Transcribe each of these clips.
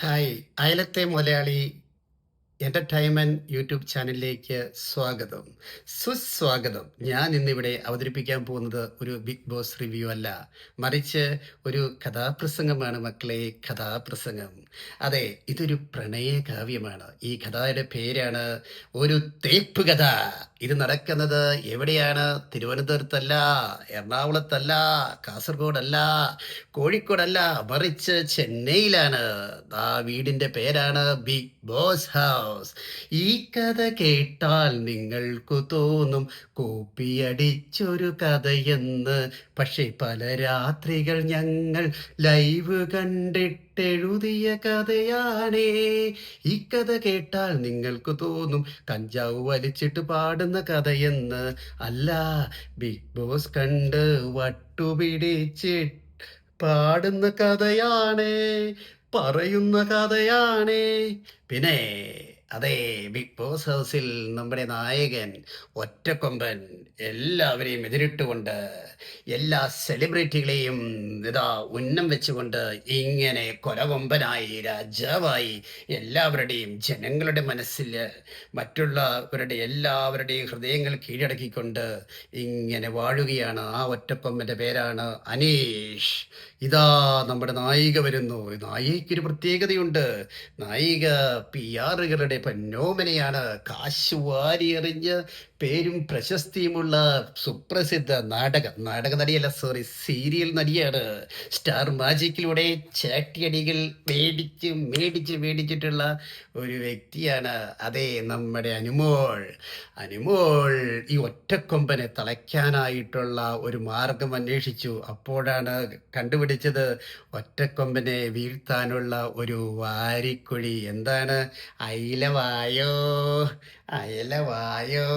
Hi. അയലത്തെ Malayali entertainment YouTube ചാനലിലേക്ക് സ്വാഗതം. സുസ്വാഗതം. ഞാൻ ഇന്നിവിടെ അവതരിപ്പിക്കാൻ പോകുന്നത് ഒരു ബിഗ് ബോസ് റിവ്യൂ അല്ല. മറിച്ച് ഒരു കഥാപ്രസംഗമാണ് മക്കളെ കഥാപ്രസംഗം. അതെ ഇതൊരു പ്രണയ കാവ്യമാണ്. ഈ കഥയുടെ പേരാണ് ഒരു തേപ്പ് കഥ. ഇത് നടക്കുന്നത് എവിടെയാണ്? തിരുവനന്തപുരത്തല്ല എറണാകുളത്തല്ല കാസർഗോഡല്ല കോഴിക്കോടല്ല മറിച്ച് ചെന്നൈയിലാണ്. ആ വീടിന്റെ പേരാണ് ബിഗ് ബോസ് ഹൗസ് ഈ കഥ കേട്ടാൽ നിങ്ങൾക്കു തോന്നും കോപ്പിയടിച്ചൊരു കഥയെന്ന്. പക്ഷെ പല രാത്രികൾ ഞങ്ങൾ ലൈവ് കണ്ടിട്ടെഴുതിയ കഥയാണേ. ഈ കഥ കേട്ടാൽ നിങ്ങൾക്ക് തോന്നും കഞ്ചാവ് വലിച്ചിട്ട് പാടുന്ന കഥയെന്ന്. അല്ല ബിഗ് ബോസ് കണ്ട് വട്ടുപിടിച്ചിട്ട് പാടുന്ന കഥയാണേ. പറയുന്ന കഥയാണേ. പിന്നെ അതെ ബിഗ് ബോസ് ഹൗസിൽ നമ്മുടെ നായകൻ ഒറ്റക്കൊമ്പൻ എല്ലാവരെയും എതിരിട്ടുകൊണ്ട് എല്ലാ സെലിബ്രിറ്റികളെയും ഇതാ ഉന്നം വെച്ചുകൊണ്ട് ഇങ്ങനെ കൊലകൊമ്പനായി രാജാവായി എല്ലാവരുടെയും ജനങ്ങളുടെ മനസ്സിൽ മറ്റുള്ളവരുടെ എല്ലാവരുടെയും ഹൃദയങ്ങൾ കീഴടക്കിക്കൊണ്ട് ഇങ്ങനെ വാഴുകയാണ്. ആ ഒറ്റക്കൊമ്പന്റെ പേരാണ് അനീഷ്. ഇതാ നമ്മുടെ നായിക വരുന്നു. നായികയ്ക്കൊരു പ്രത്യേകതയുണ്ട്. നായിക പി ആറുകളുടെ പൊന്നോമനയാണ് കാശ് വാരിയെറിഞ്ഞ് പേരും പ്രശസ്തിയുമുള്ള സുപ്രസിദ്ധ നാടക നാടക നടിയല്ല സോറി സീരിയൽ നടിയാണ്. സ്റ്റാർ മാജിക്കിലൂടെ ചാട്ടിയടികൾ മേടിച്ച് മേടിച്ച് മേടിച്ചിട്ടുള്ള ഒരു വ്യക്തിയാണ്. അതെ നമ്മുടെ അനുമോൾ. അനുമോൾ ഈ ഒറ്റക്കൊമ്പനെ തളയ്ക്കാനായിട്ടുള്ള ഒരു മാർഗം അന്വേഷിച്ചു. അപ്പോഴാണ് കണ്ടുപിടിച്ചത് ഒറ്റക്കൊമ്പനെ വീഴ്ത്താനുള്ള ഒരു വാരിക്കുഴി. എന്താണ്? അയിലവായോ അയലവായോ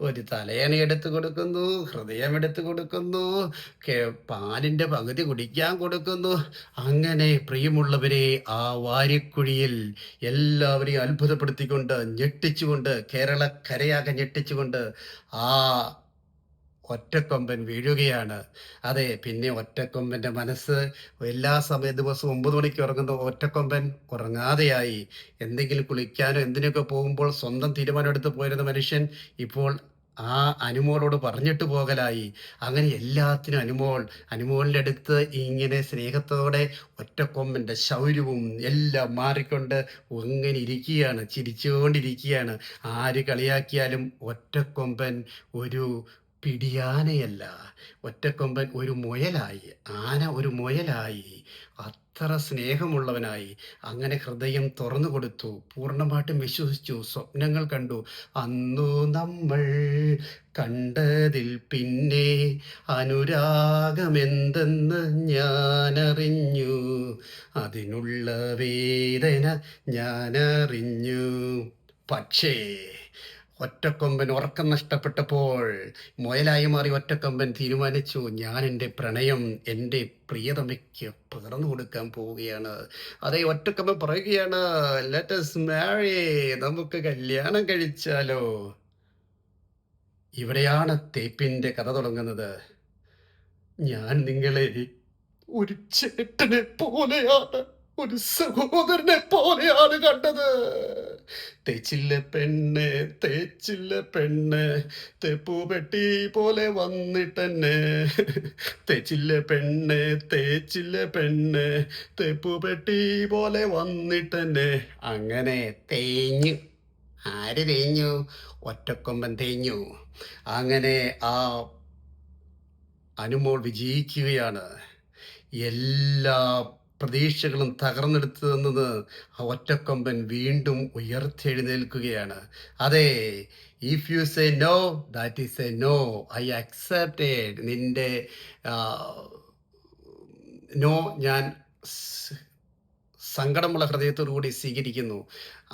ഒരു തലയണ എടുത്തു കൊടുക്കുന്നു ഹൃദയം എടുത്തു കൊടുക്കുന്നു പാലിന്റെ പകുതി കുടിക്കാൻ കൊടുക്കുന്നു. അങ്ങനെ പ്രിയമുള്ളവരെ ആ വാരിക്കുഴിയിൽ എല്ലാവരെയും അത്ഭുതപ്പെടുത്തിക്കൊണ്ട് ഞെട്ടിച്ചുകൊണ്ട് കേരളക്കരയാകെ ഞെട്ടിച്ചുകൊണ്ട് ആ ഒറ്റക്കൊമ്പൻ വീഴുകയാണ്. അതെ പിന്നെ ഒറ്റക്കൊമ്പന്റെ മനസ്സ് എല്ലാ സമയ ദിവസവും ഒമ്പത് മണിക്ക് ഉറങ്ങുന്ന ഒറ്റക്കൊമ്പൻ ഉറങ്ങാതെയായി. എന്തെങ്കിലും കുളിക്കാനോ എന്തിനൊക്കെ പോകുമ്പോൾ സ്വന്തം തീരുമാനം എടുത്ത് പോയിരുന്ന മനുഷ്യൻ ഇപ്പോൾ ആ അനുമോളോട് പറഞ്ഞിട്ട് പോകലായി. അങ്ങനെ എല്ലാത്തിനും അനുമോൾ അനുമോളിന്റെ അടുത്ത് ഇങ്ങനെ സ്നേഹത്തോടെ ഒറ്റക്കൊമ്പന്റെ ശൗര്യവും എല്ലാം മാറിക്കൊണ്ട് അങ്ങനെ ഇരിക്കുകയാണ് ചിരിച്ചുകൊണ്ടിരിക്കുകയാണ്. ആര് കളിയാക്കിയാലും ഒറ്റക്കൊമ്പൻ ഒരു പിടിയാനയല്ല. ഒറ്റക്കൊമ്പൻ ഒരു മുയലായി. ആന ഒരു മുയലായി. അത്ര സ്നേഹമുള്ളവനായി. അങ്ങനെ ഹൃദയം തുറന്നു കൊടുത്തു. പൂർണമായിട്ടും വിശ്വസിച്ചു. സ്വപ്നങ്ങൾ കണ്ടു. അന്നു നമ്മൾ കണ്ടതിൽ പിന്നെ അനുരാഗമെന്തെന്ന് ഞാനറിഞ്ഞു. അതിനുള്ള വേദന ഞാനറിഞ്ഞു. പക്ഷേ ഒറ്റക്കൊമ്പൻ ഉറക്കം നഷ്ടപ്പെട്ടപ്പോൾ മുയലായി മാറി ഒറ്റക്കൊമ്പൻ തീരുമാനിച്ചു ഞാൻ എന്റെ പ്രണയം എന്റെ പ്രിയതമയ്ക്ക് പകർന്നു കൊടുക്കാൻ പോവുകയാണ്. അതേ ഒറ്റക്കൊമ്പൻ പറയുകയാണ് ലെറ്റസ് മാരി നമുക്ക് കല്യാണം കഴിച്ചാലോ? ഇവിടെയാണ് തേപ്പിന്റെ കഥ തുടങ്ങുന്നത്. ഞാൻ നിങ്ങളെ ഒരു ചേട്ടനെ പോലെയാണ്. ഒരു സഹോദരനെ പോലെയാണ് കണ്ടത്. തേച്ചില്ല പെണ്ണ് തേച്ചില്ല പെണ്ണ് തെപ്പുപെട്ടി പോലെ വന്നിട്ടെന്നെ. തേച്ചില്ല പെണ്ണ് തേച്ചില്ല പെണ്ണ് തെപ്പുപെട്ടി പോലെ വന്നിട്ടെന്നെ. അങ്ങനെ തേഞ്ഞു. ആര് തേഞ്ഞു? ഒറ്റക്കൊമ്പൻ തേഞ്ഞു. അങ്ങനെ ആ അനുമോൾ വിജയിക്കുകയാണ്. എല്ലാ പ്രതീക്ഷകളും തകർന്നെടുത്തു തന്നത് ആ ഒറ്റക്കൊമ്പൻ വീണ്ടും ഉയർത്തെഴുന്നേൽക്കുകയാണ്. അതെ if you say no that is a no I accepted നിന്റെ നോ ഞാൻ സങ്കടമുള്ള ഹൃദയത്തോടു കൂടി സ്വീകരിക്കുന്നു.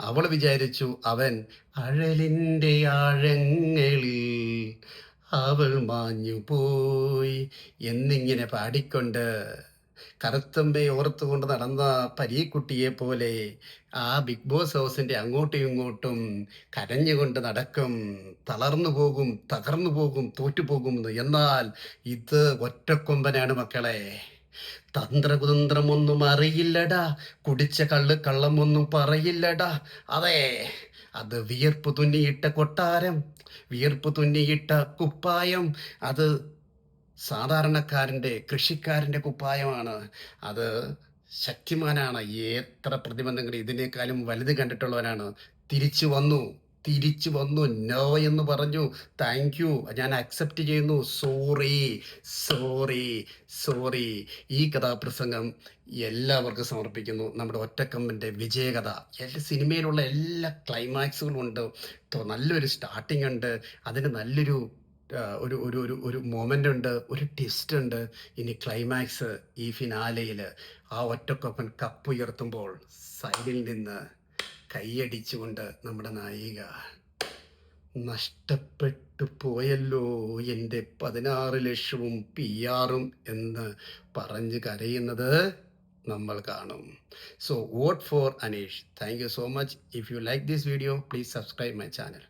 അവൾ വിചാരിച്ചു അവൻ അഴലിന്റെ ആഴങ്ങളിൽ അവൾ മാഞ്ഞു പോയി എന്നിങ്ങനെ പാടിക്കൊണ്ട് കറുത്തമ്പെ ഓർത്തുകൊണ്ട് നടന്ന പരീക്കുട്ടിയെ പോലെ ആ ബിഗ് ബോസ് ഹൗസിന്റെ അങ്ങോട്ടും ഇങ്ങോട്ടും കരഞ്ഞുകൊണ്ട് നടക്കും. തളർന്നു പോകും തകർന്നു പോകും തോറ്റുപോകും എന്ന്. എന്നാൽ ഇത് ഒറ്റക്കൊമ്പനാണ് മക്കളെ. തന്ത്രകുതന്ത്രമൊന്നും അറിയില്ലടാ. കുടിച്ച കള്ള് കള്ളമൊന്നും പറയില്ലടാ. അതെ അത് വിയർപ്പ് തുന്നിയിട്ട കൊട്ടാരം വിയർപ്പ് തുന്നിയിട്ട കുപ്പായം അത് സാധാരണക്കാരന്റെ കൃഷിക്കാരന്റെ കുപ്പായമാണ്. അത് ശക്തിമാനാണ്. എത്ര പ്രതിബന്ധങ്ങൾ ഇതിനേക്കാളും വലുത് കണ്ടിട്ടുള്ളവനാണ്. തിരിച്ചു വന്നു തിരിച്ചു വന്നു. നോ എന്ന് പറഞ്ഞു. Thank you. ഞാൻ അക്സെപ്റ്റ് ചെയ്യുന്നു. Sorry sorry sorry. ഈ കഥാപ്രസംഗം എല്ലാവർക്കും സമർപ്പിക്കുന്നു. നമ്മുടെ ഒറ്റക്കമ്പിന്റെ വിജയകഥ. എല്ലാ സിനിമയിലുള്ള എല്ലാ ക്ലൈമാക്സുകളും ഉണ്ട്. നല്ലൊരു സ്റ്റാർട്ടിംഗ് ഉണ്ട്. അതിന് നല്ലൊരു ഒരു ഒരു ഒരു ഒരു മൊമെന്റ് ഉണ്ട് ഒരു ട്വിസ്റ്റ് ഉണ്ട്. ഇനി ക്ലൈമാക്സ് ഈ ഫിനാലയിൽ ആ ഒറ്റക്കൊപ്പൻ കപ്പ് ഉയർത്തുമ്പോൾ സൈഡിൽ നിന്ന് കൈയടിച്ചുകൊണ്ട് നമ്മുടെ നായിക നഷ്ടപ്പെട്ടു പോയല്ലോ എന്റെ പതിനാറ് ലക്ഷവും പി ആറും എന്ന് പറഞ്ഞ് കരയുന്നത് നമ്മൾ കാണും. So vote for Aneesh thank you so much if you like this video please subscribe my channel